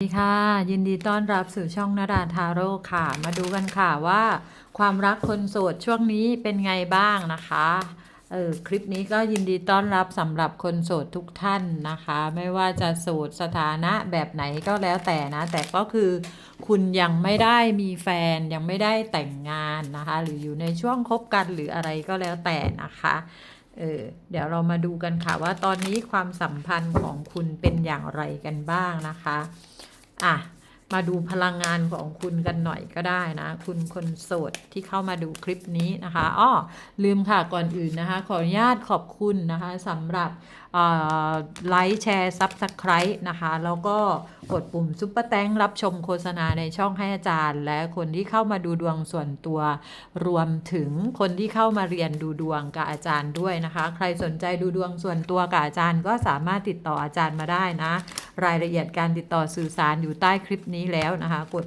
สวัสดีค่ะ ยินดีต้อนรับสู่ช่องนาดาทาโร่ค่ะ มาดูกันค่ะว่า ความรักคนโสดช่วงนี้เป็นไงบ้างนะคะเออคลิปนี้ก็ยินดีต้อนรับสำหรับคนโสดทุกท่านนะคะ ไม่ว่าจะโสดสถานะแบบไหนก็แล้วแต่นะ แต่ก็คือคุณยังไม่ได้มีแฟนยังไม่ได้แต่งงานนะคะ หรืออยู่ในช่วงคบกันหรืออะไรก็แล้วแต่นะคะเออเดี๋ยวเรามาดูกันค่ะว่าตอนนี้ความสัมพันธ์ของคุณเป็นอย่างไรกันบ้างนะคะ อะ มาดูพลังงานของคุณกันหน่อยก็ได้นะ คุณคนโสดที่เข้ามาดูคลิปนี้นะคะอ้อลืมค่ะก่อนอื่นนะคะ ขออนุญาตขอบคุณนะคะสำหรับไลค์แชร์ซับสไครต์นะคะ แล้วก็กดปุ่มซุปเปอร์แตงรับชมโฆษณาในช่องให้อาจารย์ และคนที่เข้ามาดูดวงส่วนตัวรวมถึงคนที่เข้ามาเรียนดูดวงกับอาจารย์ด้วยนะคะ ใครสนใจดูดวงส่วนตัวกับอาจารย์ ก็สามารถติดต่ออาจารย์มาได้นะ รายละเอียดการติดต่อสื่อสารอยู่ใต้คลิปนี้แล้วนะคะ กด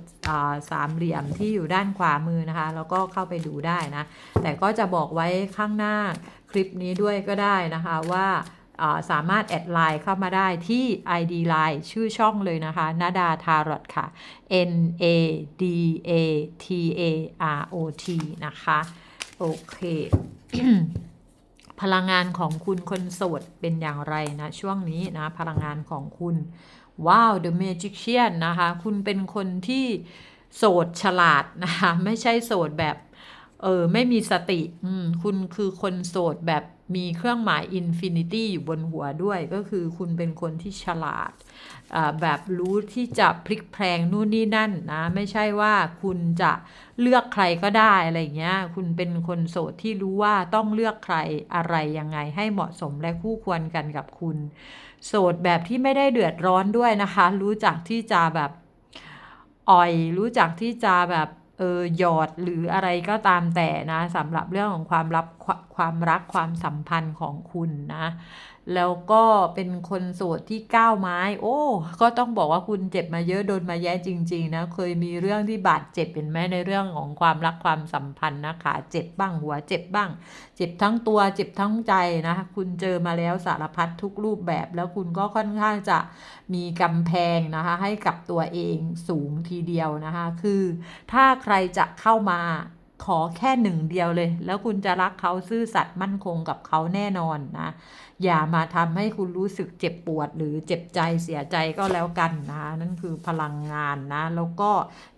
สามเหลี่ยมที่อยู่ด้านขวามือนะคะ แล้วก็เข้าไปดูได้นะ แต่ก็จะบอกไว้ข้างหน้าคลิปนี้ด้วยก็ได้นะคะว่าสามารถแอดไลน์เข้ามาได้ที่ ID Line ชื่อช่องเลยนะคะนาดาทารอตค่ะ N A D A T A R O T นะคะ โอเค พลังงานของคุณคนโสดเป็นอย่างไรนะ ช่วงนี้นะ พลังงานของคุณ ว้าว The Magician นะคะ คุณเป็นคนที่โสดฉลาดนะคะ ไม่ใช่โสดแบบ เออ ไม่มีสติอืมคุณคือคนโสดแบบมีเครื่องหมายอินฟินิตี้อยู่บนหัวด้วย ก็คือคุณเป็นคนที่ฉลาด แบบรู้ที่จะพลิกแพลงนู่นนี่นั่นนะ ไม่ใช่ว่าคุณจะเลือกใครก็ได้อะไรเงี้ย คุณเป็นคนโสดที่รู้ว่าต้องเลือกใครอะไรยังไงให้เหมาะสมและคู่ควรกันกับคุณ โสดแบบที่ไม่ได้เดือดร้อนด้วยนะคะ รู้จักที่จะแบบอ่อย รู้จักที่จะแบบเออหยอดหรืออะไรก็ตามแต่นะสำหรับเรื่องของความรับความรักความสัมพันธ์ของคุณนะ แล้วก็เป็นคนโสดที่ก้าวไม้ โอ้ ก็ต้องบอกว่าคุณเจ็บมาเยอะโดนมาแย่จริง ๆ นะ เคยมีเรื่องที่บาดเจ็บเป็นแม่ในเรื่องของความรักความสัมพันธ์นะคะเจ็บบ้างหัวเจ็บบ้าง เจ็บทั้งตัวเจ็บทั้งใจนะคุณเจอมาแล้วสารพัดทุกรูปแบบ แล้วคุณก็ค่อนข้างจะมีกำแพงนะคะให้กับตัวเองสูงทีเดียวนะคะ คือถ้าใครจะเข้ามา ขอแค่หนึ่งเดียวเลย แล้วคุณจะรักเขาซื่อสัตย์มั่นคงกับเขาแน่นอนนะ อย่ามาทำให้คุณรู้สึกเจ็บปวดหรือเจ็บใจเสียใจก็แล้วกันนะ นั่นคือพลังงานนะ แล้วก็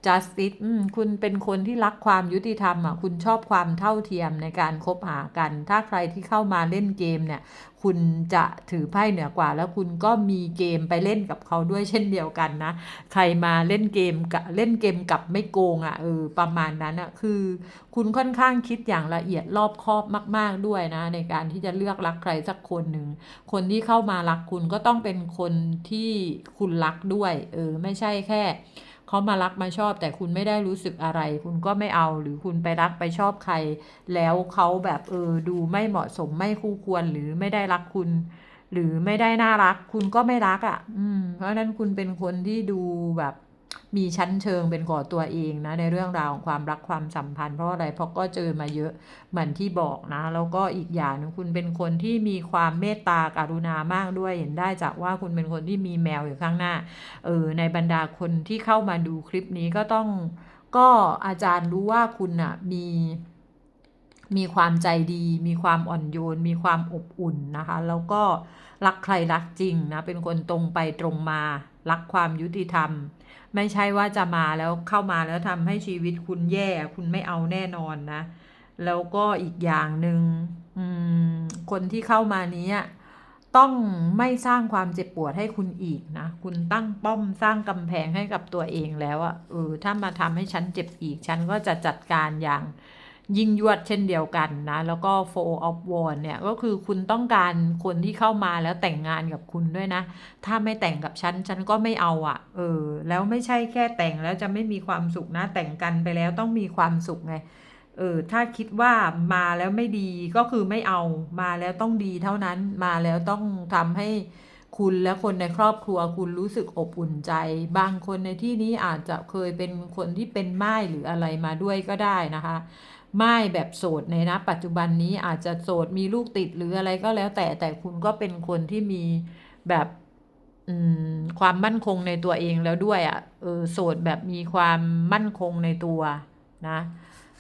justice คุณเป็นคนที่รักความยุติธรรมอะคุณชอบความเท่าเทียมในการคบหากัน ถ้าใครที่เข้ามาเล่นเกมเนี่ย คุณจะถือไพ่เหนือกว่า แล้วคุณก็มีเกมไปเล่นกับเขาด้วยเช่นเดียวกันนะ ใครมาเล่นเกมกับเล่นเกมกับไม่โกงอะ่ะเออประมาณนั้นอะ่ะคือ คุณค่อนข้างคิดอย่างละเอียดรอบคอบมาก ๆด้วยนะ ในการที่จะเลือกรักใครสักคนหนึ่งคนที่เข้ามารักคุณก็ต้องเป็นคนที่คุณรักด้วยเออไม่ใช่แค่ เขามารักมาชอบ แต่คุณไม่ได้รู้สึกอะไร คุณก็ไม่เอาหรือคุณไปรักไปชอบใคร แล้วเขาแบบเออดูไม่เหมาะสมไม่คู่ควรหรือไม่ได้รักคุณ หรือไม่ได้น่ารัก คุณก็ไม่รักอะ่ะ อืม เพราะนั้นคุณเป็นคนที่ดูแบบ มีชั้นเชิงเป็นของตัวเองนะในเรื่องราวของความรักความสัมพันธ์เพราะอะไรเพราะก็เจอมาเยอะเหมือนที่บอกนะ แล้วก็อีกอย่างนึงคุณเป็นคนที่มีความเมตตากรุณามากด้วยเห็นได้จากว่าคุณเป็นคนที่มีแมวอยู่ข้างหน้าเออในบรรดาคนที่เข้ามาดูคลิปนี้ก็ต้องก็อาจารย์รู้ว่าคุณอะมีมีความใจดี มีความอ่อนโยน มีความอบอุ่นนะคะ แล้วก็รักใครรักจริงนะ เป็นคนตรงไปตรงมา รักความยุติธรรม ไม่ใช่ว่าจะมาแล้วเข้ามาแล้วทำให้ชีวิตคุณแย่คุณไม่เอาแน่นอนนะ แล้วก็อีกอย่างหนึ่งคนที่เข้ามานี้ต้องไม่สร้างความเจ็บปวดให้คุณอีกนะ คุณตั้งป้อมสร้างกำแพงให้กับตัวเองแล้วอะเออถ้ามาทำให้ฉันเจ็บอีก ฉันก็จะจัดการอย่าง ยิ่งยวดเช่นเดียวกันนะ แล้วก็ four of w a n d เนี่ย ก็คือคุณต้องการคนที่เข้ามาแล้วแต่งงานกับคุณด้วยนะ ถ้าไม่แต่งกับฉัน ฉันก็ไม่เอาอะ่ะ เออ แล้วไม่ใช่แค่แต่งแล้วจะไม่มีความสุขนะ แต่งกันไปแล้วต้องมีความสุขไง เออ ถ้าคิดว่ามาแล้วไม่ดีก็คือไม่เอา มาแล้วต้องดีเท่านั้น มาแล้วต้องทำให้คุณและคนในครอบครัวคุณรู้สึกอบอุ่นใจ บางคนในที่นี้อาจจะเคยเป็นคนที่เป็นไม้หรืออะไรมาด้วยก็ได้นะคะ ไม่แบบโสดในนะปัจจุบันนี้อาจจะโสดมีลูกติดหรืออะไรก็แล้วแต่แต่คุณก็เป็นคนที่มีแบบความมั่นคงในตัวเองแล้วด้วยอะ่ะเออโสดแบบมีความมั่นคงในตัวนะ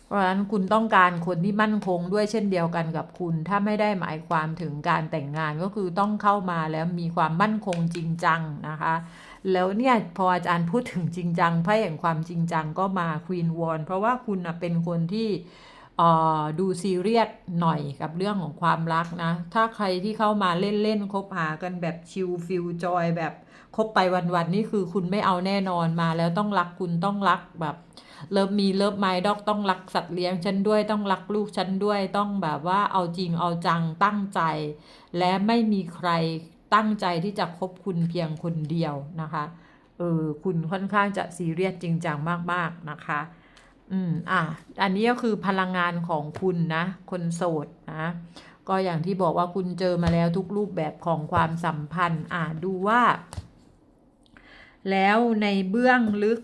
เพราะฉะนั้นคุณต้องการคนที่มั่นคงด้วยเช่นเดียวกันกับคุณ ถ้าไม่ได้หมายความถึงการแต่งงานก็คือต้องเข้ามาแล้วมีความมั่นคงจริงจังนะคะ แล้วเนี่ยพออาจารย์พูดถึงจริงจังไพ่แห่งความจริงจังก็มาควีนวอนเพราะว่าคุณนะเป็นคนที่ดูซีเรียสหน่อยกับเรื่องของความรักนะ ถ้าใครที่เข้ามาเล่นๆคบหากันแบบชิลฟิลจอยแบบคบไปวันๆนี่คือคุณไม่เอาแน่นอนมาแล้วต้องรักคุณต้องรักแบบเลิฟมีเลิฟไมดอกต้องรักสัตว์เลี้ยงฉันด้วยต้องรักลูกฉันด้วยต้องแบบว่าเอาจริงเอาจังตั้งใจ และไม่มีใคร ตั้งใจที่จะคบคุณเพียงคนเดียวนะคะเออคุณค่อนข้างจะซีเรียสจริงจังมากๆนะคะ อืมอะอันนี้ก็คือพลังงานของคุณนะ คนโสดนะก็อย่างที่บอกว่าคุณเจอมาแล้วทุกรูปแบบของความสัมพันธ์ อะดูว่า แล้วในเบื้องลึก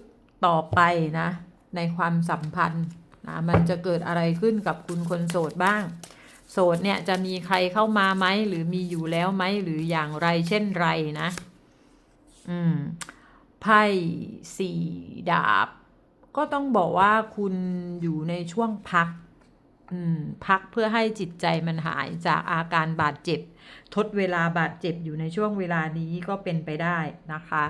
ต่อไปนะ ในความสัมพันธ์นะมันจะเกิดอะไรขึ้นกับคุณคนโสดบ้าง โสดเนี่ยจะมีใครเข้ามาไหมหรือมีอยู่แล้วไหมหรืออย่างไรเช่นไรนะ อืมไพ่สี่ดาบ ก็ต้องบอกว่าคุณอยู่ในช่วงพัก อืม พักเพื่อให้จิตใจมันหายจากอาการบาดเจ็บ ทดเวลาบาดเจ็บอยู่ในช่วงเวลานี้ก็เป็นไปได้นะคะ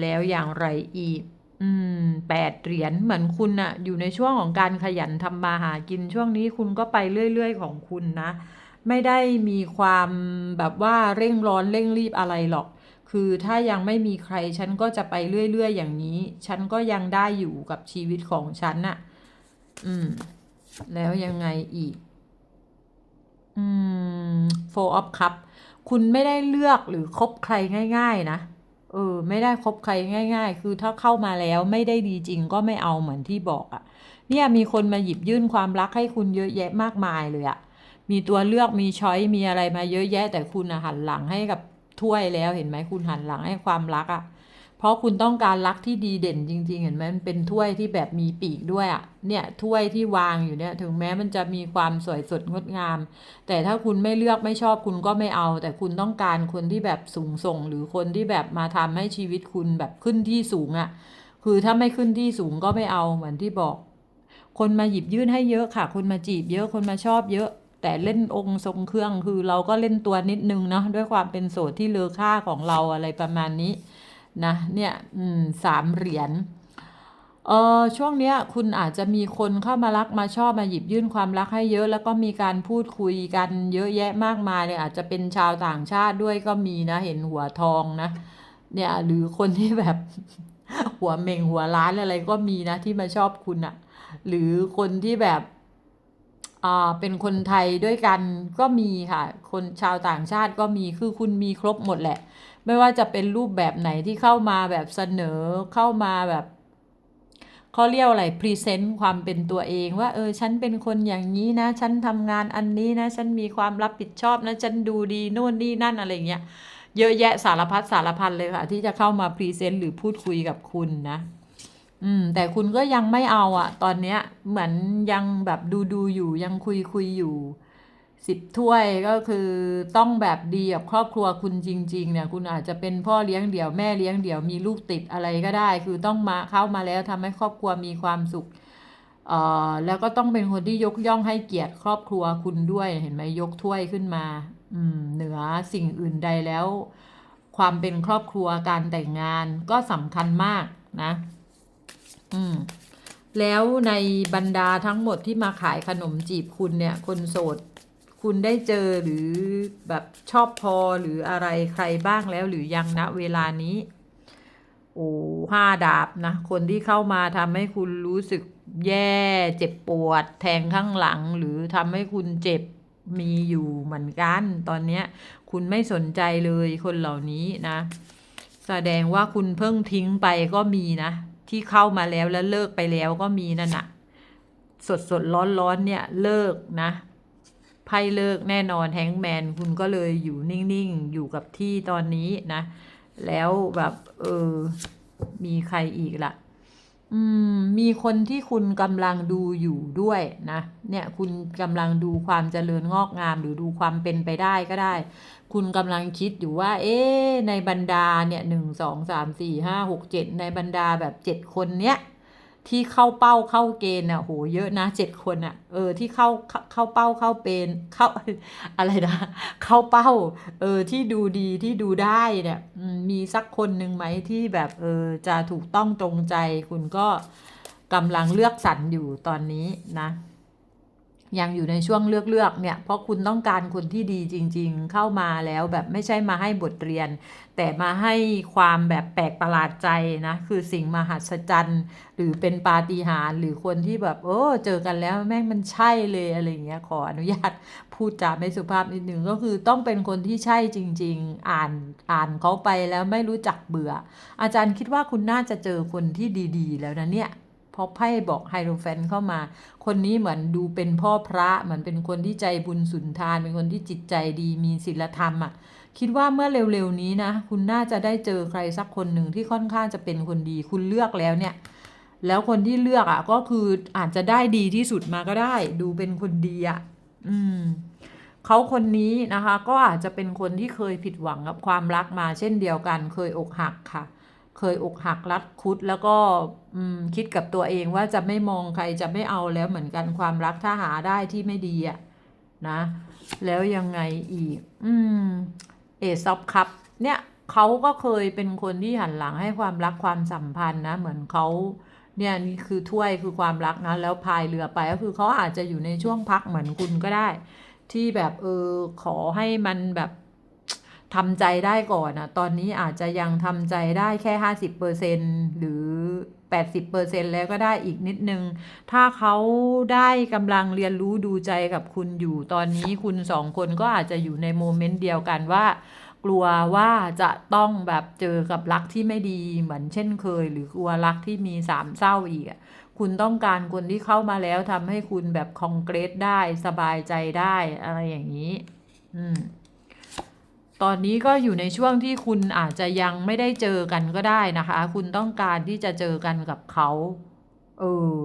แล้วอย่างไรอีก อืม แปดเหรียญ เหมือนคุณอะอยู่ในช่วงของการขยันทำมาหากิน ช่วงนี้คุณก็ไปเรื่อย ๆ ของคุณนะ ไม่ได้มีความแบบว่าเร่งร้อนเร่งรีบอะไรหรอก คือถ้ายังไม่มีใคร ฉันก็จะไปเรื่อย ๆ อย่างนี้ ฉันก็ยังได้อยู่กับชีวิตของฉันน่ะ อืม แล้วยังไงอีก อืม four of cup คุณไม่ได้เลือกหรือคบใครง่าย ๆ นะ เออไม่ได้คบใครง่าย ๆ คือถ้าเข้ามาแล้วไม่ได้ดีจริงก็ไม่เอาเหมือนที่บอกอะ่ะ เนี่ยมีคนมาหยิบยื่นความรักให้คุณเยอะแยะมากมายเลยอะ่ะ มีตัวเลือกมีช้อยมีอะไรมาเยอะแยะ แต่คุณอะหันหลังให้กับถ้วยแล้วเห็นไหมคุณหันหลังให้ความรักอะ่ะ ราะคุณต้องการรักที่ดีเด่นจริง ๆ เห็นไหมมันเป็นถ้วยที่แบบมีปีกด้วยอะ่ะเนี่ยถ้วยที่วางอยู่เนี่ยถึงแม้มันจะมีความสวยสดงดงาม แต่ถ้าคุณไม่เลือกไม่ชอบคุณก็ไม่เอา แต่คุณต้องการคนที่แบบสูงส่ง หรือคนที่แบบมาทำให้ชีวิตคุณแบบขึ้นที่สูงอะ่ะคือถ้าไม่ขึ้นที่สูงก็ไม่เอาเหมือนที่บอก คนมาหยิบยื่นให้เยอะค่ะ คนมาจีบเยอะคนมาชอบเยอะแต่เล่นองค์ทรงเครื่องคือเราก็เล่นตัวนิดนึงเนาะด้วยความเป็นโสดที่เลอค่าของเราอะไรประมาณนี้ นะเนี่ยสามเหรียญเออช่วงเนี้ยคุณอาจจะมีคนเข้ามารักมาชอบมาหยิบยื่นความรักให้เยอะ แล้วก็มีการพูดคุยกันเยอะแยะมากมายเลยอาจจะเป็นชาวต่างชาติด้วยก็มีนะเห็นหัวทองนะ เนี่ยหรือคนที่แบบหัวเม่งหัวล้านอะไรก็มีนะที่มาชอบคุณอะหรือคนที่แบบอ่าเป็นคนไทยด้วยกันก็มีค่ะ คนชาวต่างชาติก็มีคือคุณมีครบหมดแหละ ไม่ว่าจะเป็นรูปแบบไหนที่เข้ามาแบบเสนอเข้ามาแบบเขาเรียกอะไรพรีเซนต์ความเป็นตัวเอง ว่าเออฉันเป็นคนอย่างนี้นะ ฉันทำงานอันนี้นะ ฉันมีความรับผิดชอบนะ ฉันดูดีโน่นนี่นั่นอะไรเงี้ยเยอะแยะสารพัดสารพันเลยค่ะ ที่จะเข้ามาพรีเซนต์หรือพูดคุยกับคุณนะ อืม แต่คุณก็ยังไม่เอาอะตอนเนี้ยเหมือนยังแบบดูดูอยู่ยังคุยคุยอยู่ สิบถ้วยก็คือต้องแบบดีกับครอบครัวคุณจริง ๆ เนี่ย คุณอาจจะเป็นพ่อเลี้ยงเดี่ยวแม่เลี้ยงเดี่ยวมีลูกติดอะไรก็ได้ คือต้องมาเข้ามาแล้วทำให้ครอบครัวมีความสุขเอ่อแล้วก็ต้องเป็นคนที่ยกย่องให้เกียรติครอบครัวคุณด้วยเห็นไหมยกถ้วยขึ้นมา อืมเหนือสิ่งอื่นใดแล้ว ความเป็นครอบครัวการแต่งงานก็สำคัญมากนะ อืมแล้วในบรรดาทั้งหมดที่มาขายขนมจีบคุณเนี่ย คนโสด คุณได้เจอหรือแบบชอบพอหรืออะไรใครบ้างแล้วหรือยังณเวลานี้โอ้ห้าดาบนะ คนที่เข้ามาทำให้คุณรู้สึกแย่เจ็บปวด แทงข้างหลัง หรือทำให้คุณเจ็บมีอยู่เหมือนกัน ตอนนี้คุณไม่สนใจเลยคนเหล่านี้นะ แสดงว่าคุณเพิ่งทิ้งไปก็มีนะ ที่เข้ามาแล้วแล้วเลิกไปแล้วก็มีนั่นน่ะสดสดร้อนร้อนเนี่ยเลิกนะ ไพ่เลิกแน่นอนแฮงแมนคุณก็เลยอยู่นิ่งๆ อยู่กับที่ตอนนี้นะ แล้วแบบเออมีใครอีกล่ะอืมมีคนที่คุณกำลังดูอยู่ด้วยนะ เนี่ยคุณกำลังดูความเจริญงอกงามหรือดูความเป็นไปได้ก็ได้ คุณกำลังคิดอยู่ว่า เอ๊ในบรรดาเนี่ยหนึ่งสองสามสี่ห้าหกเจ็ดในบรรดาแบบเจ็ดคนเนี้ย ที่เข้าเป้าเข้าเกณฑ์อะโหเยอะนะเจ็ดคนอะเออที่เข้าเข้าเข้าเป้าเข้าเป็นเข้าอะไรนะ เข้าเป้า เออที่ดูดีที่ดูได้เนี่ยมีสักคนหนึ่งไหมที่แบบเออจะถูกต้องตรงใจคุณก็กำลังเลือกสรรอยู่ตอนนี้นะ ยังอยู่ในช่วงเลือกเลือกเนี่ยเพราะคุณต้องการคนที่ดีจริง ๆ เข้ามาแล้วแบบไม่ใช่มาให้บทเรียน แต่มาให้ความแบบแปลกประหลาดใจนะคือสิ่งมหัศจรรย์ หรือเป็นปาฏิหาริย์หรือคนที่แบบเออเจอกันแล้วแม่งมันใช่เลยอะไรเงี้ยขออนุญาตพูดจาไม่สุภาพนิดนึงก็คือต้องเป็นคนที่ใช่จริง ๆ อ่านอ่านเขาไปแล้วไม่รู้จักเบื่อ อาจารย์คิดว่าคุณน่าจะเจอคนที่ดี ๆ แล้วนะเนี่ย พราะไพ่บอกไฮโรแฟนเข้ามา คนนี้เหมือนดูเป็นพ่อพระเหมือนเป็นคนที่ใจบุญสุนทาน เป็นคนที่จิตใจดีมีศีลธรรมอะคิดว่าเมื่อเร็วๆนี้นะ คุณน่าจะได้เจอใครสักคนหนึ่งที่ค่อนข้างจะเป็นคนดี คุณเลือกแล้วเนี่ย แล้วคนที่เลือกอะ ก็คืออาจจะได้ดีที่สุดมาก็ได้ ดูเป็นคนดีอะ อืมเขาคนนี้นะคะ ก็อาจจะเป็นคนที่เคยผิดหวังกับความรักมาเช่นเดียวกัน เคยอกหักค่ะ เคยอกหักรัดคุด แล้วก็คิดกับตัวเองว่าจะไม่มองใครจะไม่เอาแล้วเหมือนกันความรักถ้าหาได้ที่ไม่ดีอะนะ แล้วยังไงอีก อืม เอซอฟครับ เนี่ยเขาก็เคยเป็นคนที่หันหลังให้ความรักความสัมพันธ์นะ เหมือนเขาเนี่ยนี่คือถ้วยคือความรักนะ แล้วพายเรือไปก็คือเขาอาจจะอยู่ในช่วงพักเหมือนคุณก็ได้ ที่แบบเออขอให้มันแบบ ทำใจได้ก่อนอะตอนนี้อาจจะยังทำใจได้แค่ห้าสิบเปอร์เซ็นหรือแปดสิบเปอร์เซ็นแล้วก็ได้อีกนิดนึง ถ้าเขาได้กำลังเรียนรู้ดูใจกับคุณอยู่ตอนนี้คุณสองคนก็อาจจะอยู่ในโมเมนต์เดียวกันว่า กลัวว่าจะต้องแบบเจอกับรักที่ไม่ดีเหมือนเช่นเคย หรือกลัวรักที่มีสามเศร้าอีกอะคุณต้องการคนที่เข้ามาแล้วทำให้คุณแบบคอนเกรสได้สบายใจได้อะไรอย่างนี้ อืม ตอนนี้ก็อยู่ในช่วงที่คุณอาจจะยังไม่ได้เจอกันก็ได้นะคะ คุณต้องการที่จะเจอกันกับเขาเออ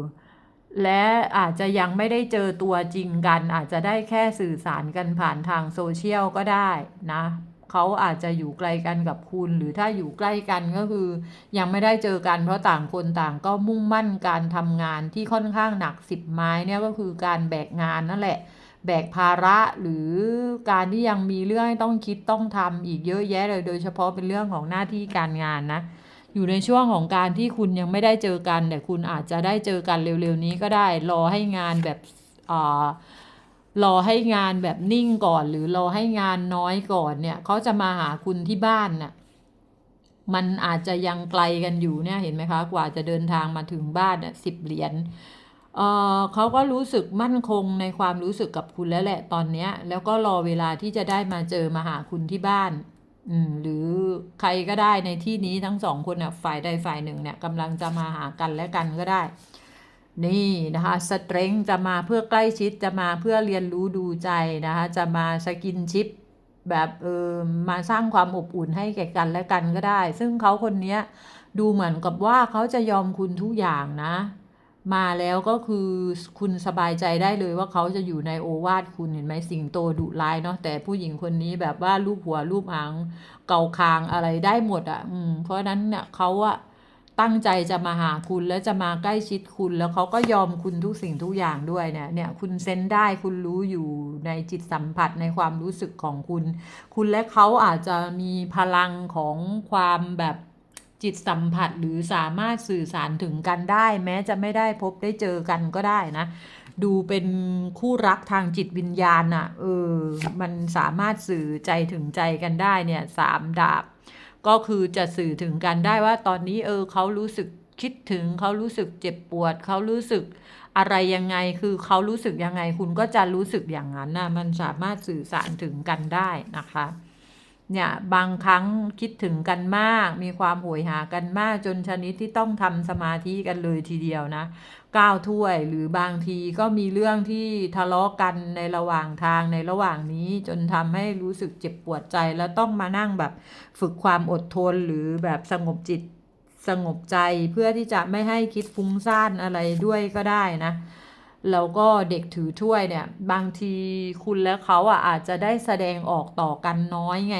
และอาจจะยังไม่ได้เจอตัวจริงกัน อาจจะได้แค่สื่อสารกันผ่านทางโซเชียลก็ได้นะเขาอาจจะอยู่ไกลกันกับคุณ หรือถ้าอยู่ใกล้กันก็คือ ยังไม่ได้เจอกันเพราะต่างคนต่างก็มุ่งมั่นการทำงานที่ค่อนข้างหนักสิบไม้เนี่ยก็คือการแบกงานนั่นแหละ แบกภาระหรือการที่ยังมีเรื่องให้ต้องคิดต้องทำอีกเยอะแยะเลย โดยเฉพาะเป็นเรื่องของหน้าที่การงานนะอยู่ในช่วงของการที่คุณยังไม่ได้เจอกันแต่คุณอาจจะได้เจอกันเร็วๆนี้ก็ได้ รอให้งานแบบอ่ารอให้งานแบบนิ่งก่อน หรือรอให้งานน้อยก่อนเนี่ยเขาจะมาหาคุณที่บ้านน่ะมันอาจจะยังไกลกันอยู่เนี่ยเห็นไหมคะ กว่าจะเดินทางมาถึงบ้านน่ะสิบเหรียญ เเขาก็รู้สึกมั่นคงในความรู้สึกกับคุณแล้วแหละตอนเนี้ย แล้วก็รอเวลาที่จะได้มาเจอมาหาคุณที่บ้านอืมหรือใครก็ได้ในที่นี้ทั้งสองคนน่ะฝ่ายใดฝ่ายหนึ่งเนี่ยกำลังจะมาหากันและกันก็ได้ นี่นะคะสเตรงจะมาเพื่อใกล้ชิดจะมาเพื่อเรียนรู้ดูใจนะคะจะมาสกินชิปแบบเออมาสร้างความอบอุ่นให้แก่กันและกันก็ได้ ซึ่งเขาคนนี้ดูเหมือนกับว่าเขาจะยอมคุณทุกอย่างนะ มาแล้วก็คือคุณสบายใจได้เลยว่าเขาจะอยู่ในโอวาทคุณเห็นไหมสิงโตดุร้ายเนาะแต่ผู้หญิงคนนี้แบบว่ารูปหัวรูปหางเกาคางอะไรได้หมดอะ่ะ อืม เพราะฉะนั้นเนี่ยเขาอะตั้งใจจะมาหาคุณแล้วจะมาใกล้ชิดคุณแล้วเขาก็ยอมคุณทุกสิ่งทุกอย่างด้วยเนี่ย เนี่ย คุณเซนได้คุณรู้อยู่ในจิตสัมผัสในความรู้สึกของคุณ คุณและเขาอาจจะมีพลังของความแบบ จิตสัมผัสหรือสามารถสื่อสารถึงกันได้ แม้จะไม่ได้พบได้เจอกันก็ได้นะ ดูเป็นคู่รักทางจิตวิญญาณน่ะเออมันสามารถสื่อใจถึงใจกันได้เนี่ยสามดาบ ก็คือจะสื่อถึงกันได้ว่าตอนนี้เออเขารู้สึกคิดถึงเขารู้สึกเจ็บปวด เขารู้สึกอะไรยังไงคือเขารู้สึกยังไง คุณก็จะรู้สึกอย่างนั้นนะมันสามารถสื่อสารถึงกันได้นะคะ เนี่ยบางครั้งคิดถึงกันมาก มีความโหยหากันมากจนชนิดที่ต้องทำสมาธิกันเลยทีเดียวนะก้าวถ้วยหรือบางทีก็มีเรื่องที่ทะเลาะกันในระหว่างทางในระหว่างนี้ จนทำให้รู้สึกเจ็บปวดใจแล้วต้องมานั่งแบบฝึกความอดทนหรือแบบสงบจิตสสงบใจเพื่อที่จะไม่ให้คิดฟุ้งซ่านอะไรด้วยก็ได้นะ แล้วก็เด็กถือถ้วยเนี่ย บางทีคุณและเขาอะอาจจะได้แสดงออกต่อกันน้อยไง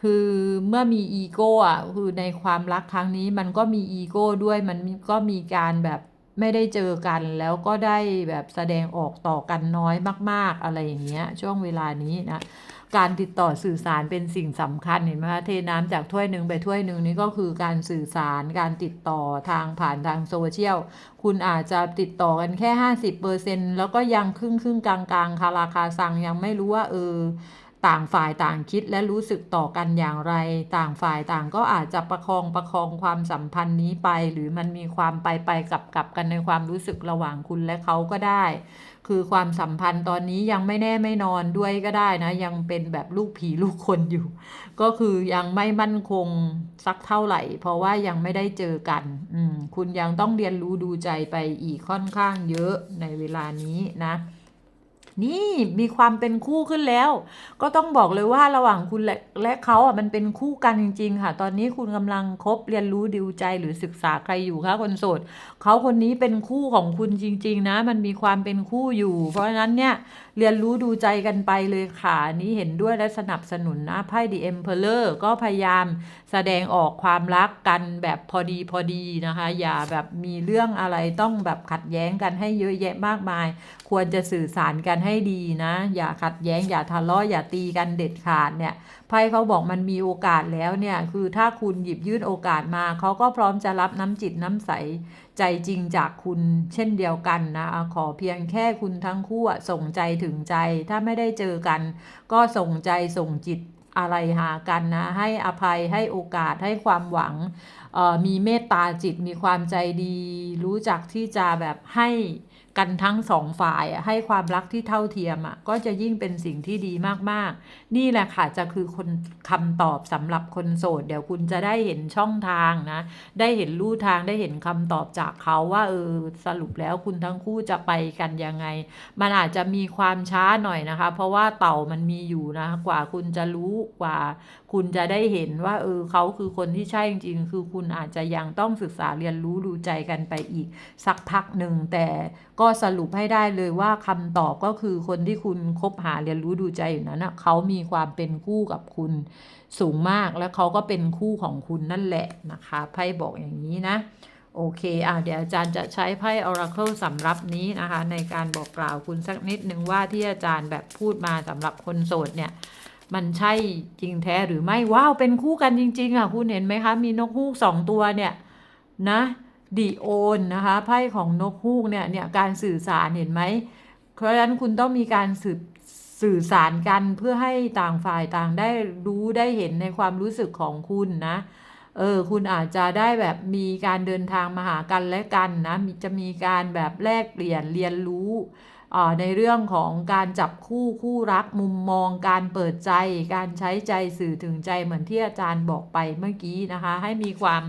คือเมื่อมีอีโก้อะคือในความรักครั้งนี้มันก็มีอีโก้ด้วยมันก็มีการแบบไม่ได้เจอกันแล้วก็ได้แบบแสดงออกต่อกันน้อยมาก ๆ อะไรอย่างเงี้ยช่วงเวลานี้นะ การติดต่อสื่อสารเป็นสิ่งสำคัญเห็นไหมคะเทน้ำจากถ้วยหนึ่งไปถ้วยหนึ่งนี่ก็คือการสื่อสารการติดต่อทางผ่านทางโซเชียล คุณอาจจะติดต่อกันแค่ 50%แล้วก็ยังครึ่งครึ่งกลางกลางๆคาราคาซังยังไม่รู้ว่าเออ ต่างฝ่ายต่างคิดและรู้สึกต่อกันอย่างไร ต่างฝ่ายต่างก็อาจจะประคองประคองความสัมพันธ์นี้ไป หรือมันมีความไปไปกลับกลับกันในความรู้สึกระหว่างคุณและเขาก็ได้ คือความสัมพันธ์ตอนนี้ยังไม่แน่ไม่นอนด้วยก็ได้นะ ยังเป็นแบบลูกผีลูกคนอยู่ ก็คือยังไม่มั่นคงสักเท่าไหร่ เพราะว่ายังไม่ได้เจอกัน อืมคุณยังต้องเรียนรู้ดูใจไปอีกค่อนข้างเยอะในเวลานี้นะ นี่มีความเป็นคู่ขึ้นแล้ว ก็ต้องบอกเลยว่าระหว่างคุณและและเขาอะมันเป็นคู่กันจริง ๆ ค่ะ ตอนนี้คุณกำลังคบเรียนรู้ดิวใจหรือศึกษาใครอยู่คะคนโสดเขาคนนี้เป็นคู่ของคุณจริง ๆ นะ มันมีความเป็นคู่อยู่ เพราะฉะนั้นเนี่ยเรียนรู้ดูใจกันไปเลยค่ะนี้เห็นด้วยและสนับสนุนนะไพ่ The Emperor ก็พยายามแสดงออกความรักกันแบบพอดีพอดีนะคะ อย่าแบบมีเรื่องอะไรต้องแบบขัดแย้งกันให้เยอะแยะมากมาย ควรจะสื่อสารกันให้ดีนะ อย่าขัดแย้งอย่าทะเลาะอย่าตีกันเด็ดขาดเนี่ยไพ่เขาบอกมันมีโอกาสแล้วเนี่ยคือถ้าคุณหยิบยื่นโอกาสมาเขาก็พร้อมจะรับน้ำจิตน้ำใสใจจริงจากคุณเช่นเดียวกันนะขอเพียงแค่คุณทั้งคู่ส่งใจถึงใจ ถ้าไม่ได้เจอกัน ก็ส่งใจส่งจิตอะไรหากันนะ ให้อภัยให้โอกาสให้ความหวัง มีเมตตาจิตมีความใจดี รู้จักที่จะแบบให้กันทั้งสองฝ่ายอะให้ความรักที่เท่าเทียมอะก็จะยิ่งเป็นสิ่งที่ดีมากๆ นี่แหละค่ะจะคือคนคำตอบสำหรับคนโสด เดี๋ยวคุณจะได้เห็นช่องทางนะ ได้เห็นลู่ทางได้เห็นคำตอบจากเขาว่าเออสรุปแล้วคุณทั้งคู่จะไปกันยังไง มันอาจจะมีความช้าหน่อยนะคะ เพราะว่าเต่ามันมีอยู่นะ กว่าคุณจะรู้กว่า คุณจะได้เห็นว่าเออเขาคือคนที่ใช่จริงๆคือคุณณอาจจะยังต้องศึกษาเรียนรู้ดูใจกันไปอีก สักพักหนึ่ง แต่ก็สรุปให้ได้เลยว่าคำตอบก็คือคนที่คุณคบหาเรียนรู้ดูใจอยู่นั้นนะเขามีความเป็นคู่กับคุณสูงมากแล้วเขาก็เป็นคู่ของคุณนั่นแหละนะคะไพ่บอกอย่างนี้นะโอเคอะเดี๋ยวอาจารย์จะใช้ไพ่ Oracle สำหรับนี้นะคะ ในการบอกกล่าวคุณสักนิดนึงว่าที่อาจารย์แบบพูดมาสำหรับคนโสดเนี่ย มันใช่จริงแท้หรือไม่ว้าวเป็นคู่กันจริง ๆ อะ คุณเห็นไหมคะ มีนกฮูกสองตัวเนี่ยนะดีโอนนะคะไพ่ของนกฮูกเนี่ยเนี่ยการสื่อสารเห็นไหมเพราะฉะนั้นคุณต้องมีการสื่อสื่อสารกันเพื่อให้ต่างฝ่ายต่างได้รู้ได้เห็นในความรู้สึกของคุณนะเออคุณอาจจะได้แบบมีการเดินทางมาหากันและกันนะมีจะมีการแบบแลกเปลี่ยนเรียนรู้ ในเรื่องของการจับคู่คู่รักมุมมอง การเปิดใจ การใช้ใจสื่อถึงใจเหมือนที่อาจารย์บอกไปเมื่อกี้นะคะ ให้มีความ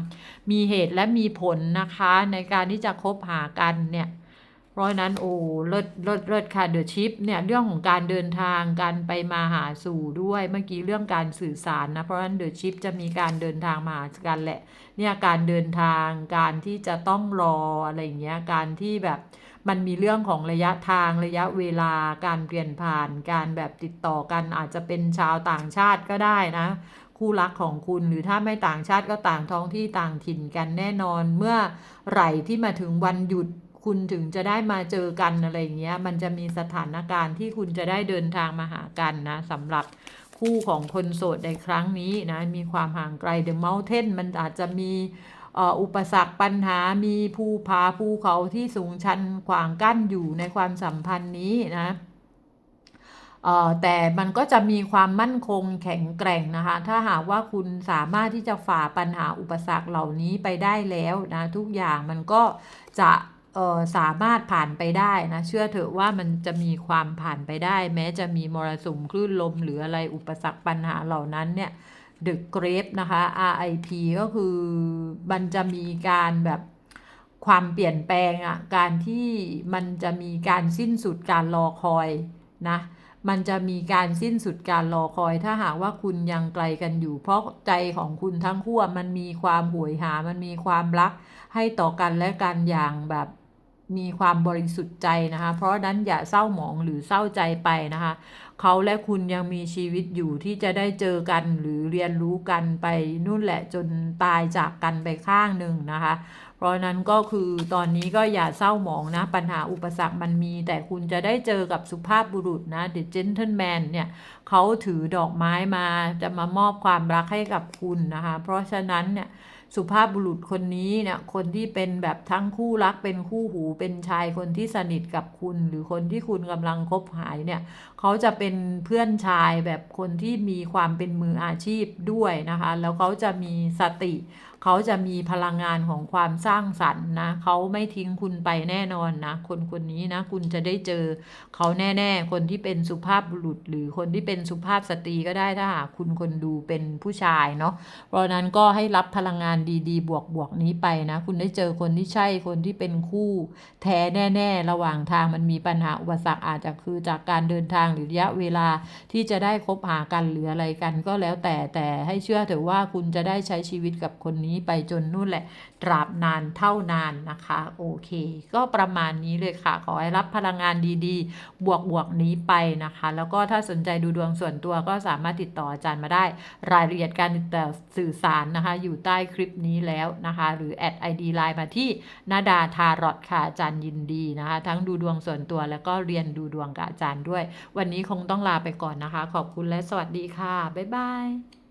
มีเหตุและมีผลนะคะ ในการที่จะคบหากันเนี่ยเพราะฉะนั้นโอ้เลิศเลิศเลิศค่ะเดอะชิปเนี่ยเรื่องของการเดินทางการไปมาหาสู่ด้วยเมื่อกี้เรื่องการสื่อสารนะเพราะฉะนั้นเดอะชิปจะมีการเดินทางมาหากันแหละเนี่ยการเดินทางการที่จะต้องรออะไรอย่างเงี้ยการที่แบบ มันมีเรื่องของระยะทางระยะเวลาการเปลี่ยนผ่านการแบบติดต่อกันอาจจะเป็นชาวต่างชาติก็ได้นะ คู่รักของคุณหรือถ้าไม่ต่างชาติก็ต่างท้องที่ต่างถิ่นกันแน่นอนเมื่อไหร่ที่มาถึงวันหยุดคุณถึงจะได้มาเจอกันอะไรอย่างเงี้ย มันจะมีสถานการณ์ที่คุณจะได้เดินทางมาหากันนะสำหรับคู่ของคนโสดในครั้งนี้นะ มีความห่างไกล The Mountain มันอาจจะมี อุปสรรคปัญหามีภูผาภูเขาที่สูงชันขวางกั้นอยู่ในความสัมพันธ์นี้นะเออแต่มันก็จะมีความมั่นคงแข็งแกร่งนะคะ ถ้าหากว่าคุณสามารถที่จะฝ่าปัญหาอุปสรรคเหล่านี้ไปได้แล้วนะทุกอย่างมันก็จะเออสามารถผ่านไปได้นะ เชื่อเถอะว่ามันจะมีความผ่านไปได้ แม้จะมีมรสุมคลื่นลมหรืออะไรอุปสรรคปัญหาเหล่านั้นเนี่ย The Grave นะคะ RIP ก็คือมันจะมีการแบบความเปลี่ยนแปลงอะการที่มันจะมีการสิ้นสุดการรอคอยนะมันจะมีการสิ้นสุดการรอคอยถ้าหากว่าคุณยังไกลกันอยู่ เพราะใจของคุณทั้งคู่มันมีความหวยหา มันมีความรักให้ต่อกันและกันอย่างแบบ มีความบริสุทธิ์ใจนะคะ เพราะนั้นอย่าเศร้าหมองหรือเศร้าใจไปนะคะ เขาและคุณยังมีชีวิตอยู่ที่จะได้เจอกันหรือเรียนรู้กันไปนู่นแหละจนตายจากกันไปข้างหนึ่งนะคะ เพราะฉะนั้นก็คือตอนนี้ก็อย่าเศร้าหมองนะ ปัญหาอุปสรรคมันมี แต่คุณจะได้เจอกับสุภาพบุรุษนะ The Gentleman เนี่ยเขาถือดอกไม้มาจะมามอบความรักให้กับคุณนะคะ เพราะฉะนั้นเนี่ย สุภาพบุรุษคนนี้เนี่ยคนที่เป็นแบบทั้งคู่รักเป็นคู่หูเป็นชายคนที่สนิทกับคุณ หรือคนที่คุณกำลังคบหายเนี่ยเขาจะเป็นเพื่อนชายแบบคนที่มีความเป็นมืออาชีพด้วยนะคะ แล้วเขาจะมีสติ เขาจะมีพลังงานของความสร้างสรรค์นะเขาไม่ทิ้งคุณไปแน่นอนนะ คนคนนี้นะ คุณจะได้เจอเขาแน่ ๆ คนที่เป็นสุภาพบุรุษ หรือคนที่เป็นสุภาพสตรีก็ได้ถ้าหากคุณคนดูเป็นผู้ชายเนาะเพราะฉะนั้นก็ให้รับพลังงานดีๆ บวกๆนี้ไปนะ คุณได้เจอคนที่ใช่คนที่เป็นคู่แท้แน่ ๆ ระหว่างทางมันมีปัญหาอุปสรรคอาจจะคือจากการเดินทางหรือระยะเวลาที่จะได้คบหากันหรืออะไรกันก็แล้วแต่แต่ให้เชื่อเถอะว่าคุณจะได้ใช้ชีวิตกับคนนี้ไปจนนู่นแหละ ตราบนานเท่านานนะคะ โอเค ก็ประมาณนี้เลยค่ะ ขอให้รับพลังงานดีๆ บวกๆนี้ไปนะคะ แล้วก็ถ้าสนใจดูดวงส่วนตัวก็สามารถติดต่ออาจารย์มาได้ รายละเอียดการติดต่อสื่อสารนะคะ อยู่ใต้คลิปนี้แล้วนะคะ หรือแอดไอดีไลน์มาที่นาดาทารอดค่ะอาจารย์ยินดีนะคะ ทั้งดูดวงส่วนตัวแล้วก็เรียนดูดวงกับอาจารย์ด้วย วันนี้คงต้องลาไปก่อนนะคะ ขอบคุณและสวัสดีค่ะ บ๊ายบาย